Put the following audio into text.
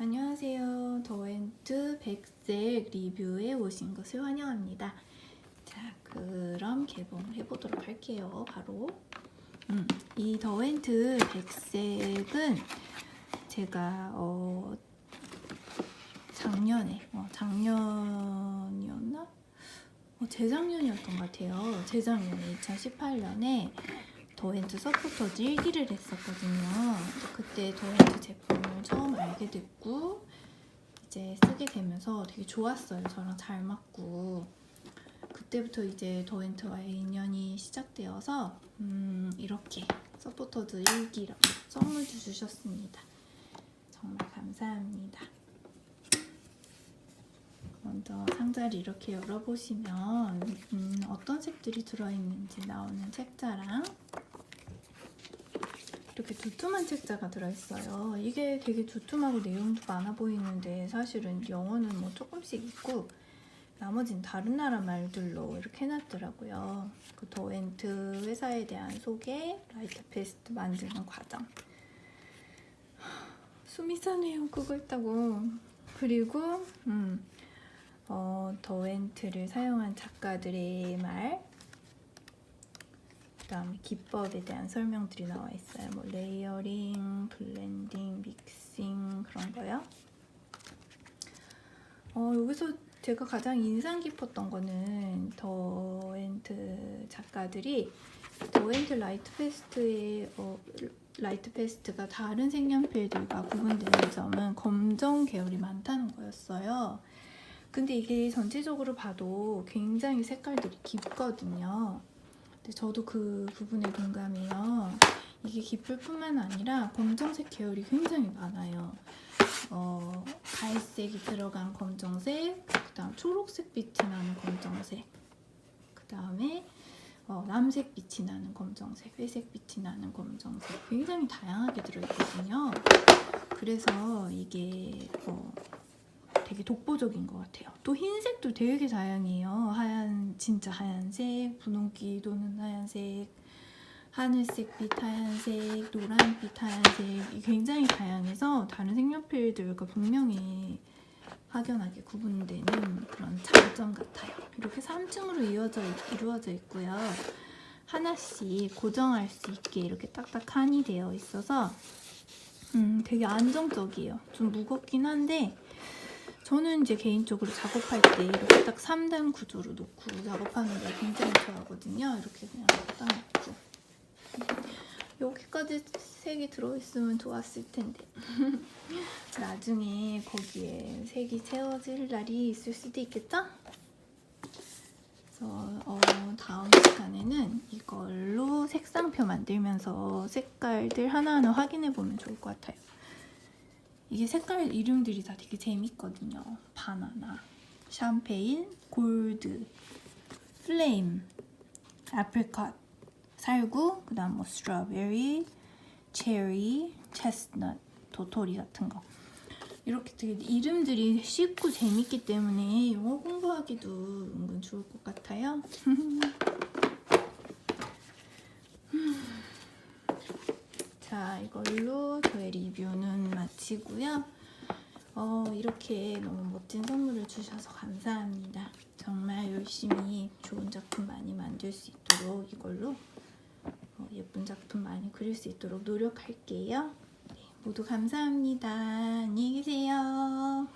안녕하세요. 더엔트 백색 리뷰에 오신 것을 환영합니다. 자, 그럼 개봉을 해보도록 할게요. 바로 음, 이 더엔트 백색은 제가 어, 작년에 어, 작년이었나? 어, 재작년이었던 것 같아요. 재작년에 2018년에 더엔트 서포터즈 1기를 했었거든요. 그때 더엔트 제품을 처음 알게 됐고 이제 쓰게 되면서 되게 좋았어요. 저랑 잘 맞고 그때부터 이제 더엔트와의 인연이 시작되어서 음, 이렇게 서포터즈 1기라고 선물 주셨습니다. 정말 감사합니다. 먼저 상자를 이렇게 열어보시면 음, 어떤 색들이 들어있는지 나오는 책자랑 이렇게 두툼한 책자가 들어있어요. 이게 되게 두툼하고 내용도 많아 보이는데 사실은 영어는 뭐 조금씩 있고 나머지는 다른 나라 말들로 이렇게 해놨더라고요. 그 더엔트 회사에 대한 소개, 라이트 페스트 만드는 과정. 차네요. 그거 있다고. 그리고 음, 어, 더엔트를 사용한 작가들의 말, 그 다음에 기법에 대한 설명들이 나와 있어요. 뭐 레이어링, 블렌딩, 믹싱 그런 거요. 어, 여기서 제가 가장 인상 깊었던 거는 더엔트 작가들이 더엔트 라이트 페스트의 어, 라이트 페스트가 다른 색연필들과 구분되는 점은 검정 계열이 많다는 거였어요. 근데 이게 전체적으로 봐도 굉장히 색깔들이 깊거든요. 근데 저도 그 부분에 동감해요. 이게 깊을 뿐만 아니라 검정색 계열이 굉장히 많아요. 어, 갈색이 들어간 검정색, 그 다음 초록색 빛이 나는 검정색, 그 다음에 어, 남색 빛이 나는 검정색, 회색 빛이 나는 검정색 굉장히 다양하게 들어있거든요. 그래서 이게 어, 독보적인 것 같아요. 또 흰색도 되게 다양해요. 하얀 진짜 하얀색, 분홍기 도는 하얀색, 하늘색빛 하얀색, 노란빛 하얀색 굉장히 다양해서 다른 색연필들과 분명히 확연하게 구분되는 그런 장점 같아요. 이렇게 3층으로 이어져 이루어져 있고요. 하나씩 고정할 수 있게 이렇게 딱딱 칸이 되어 있어서 음, 되게 안정적이에요. 좀 무겁긴 한데 저는 이제 개인적으로 작업할 때 이렇게 딱 3단 구조로 놓고 작업하는 걸 굉장히 좋아하거든요. 이렇게 그냥 딱 놓고. 여기까지 색이 들어있으면 좋았을 텐데. 나중에 거기에 색이 채워질 날이 있을 수도 있겠죠? 그래서 어, 다음 시간에는 이걸로 색상표 만들면서 색깔들 하나하나 확인해 보면 좋을 것 같아요. 이게 색깔 이름들이 다 되게 재밌거든요. 바나나, 샴페인, 골드, 플레임, 애플컷, 살구, 그 다음 뭐 스트로베리, 체리, 체스넛, 도토리 같은 거. 이렇게 되게 이름들이 쉽고 재밌기 때문에 영어 공부하기도 은근 좋을 것 같아요. 자, 이걸로 저의 리뷰는 마치고요. 어, 이렇게 너무 멋진 선물을 주셔서 감사합니다. 정말 열심히 좋은 작품 많이 만들 수 있도록 이걸로 어, 예쁜 작품 많이 그릴 수 있도록 노력할게요. 네, 모두 감사합니다. 안녕히 계세요.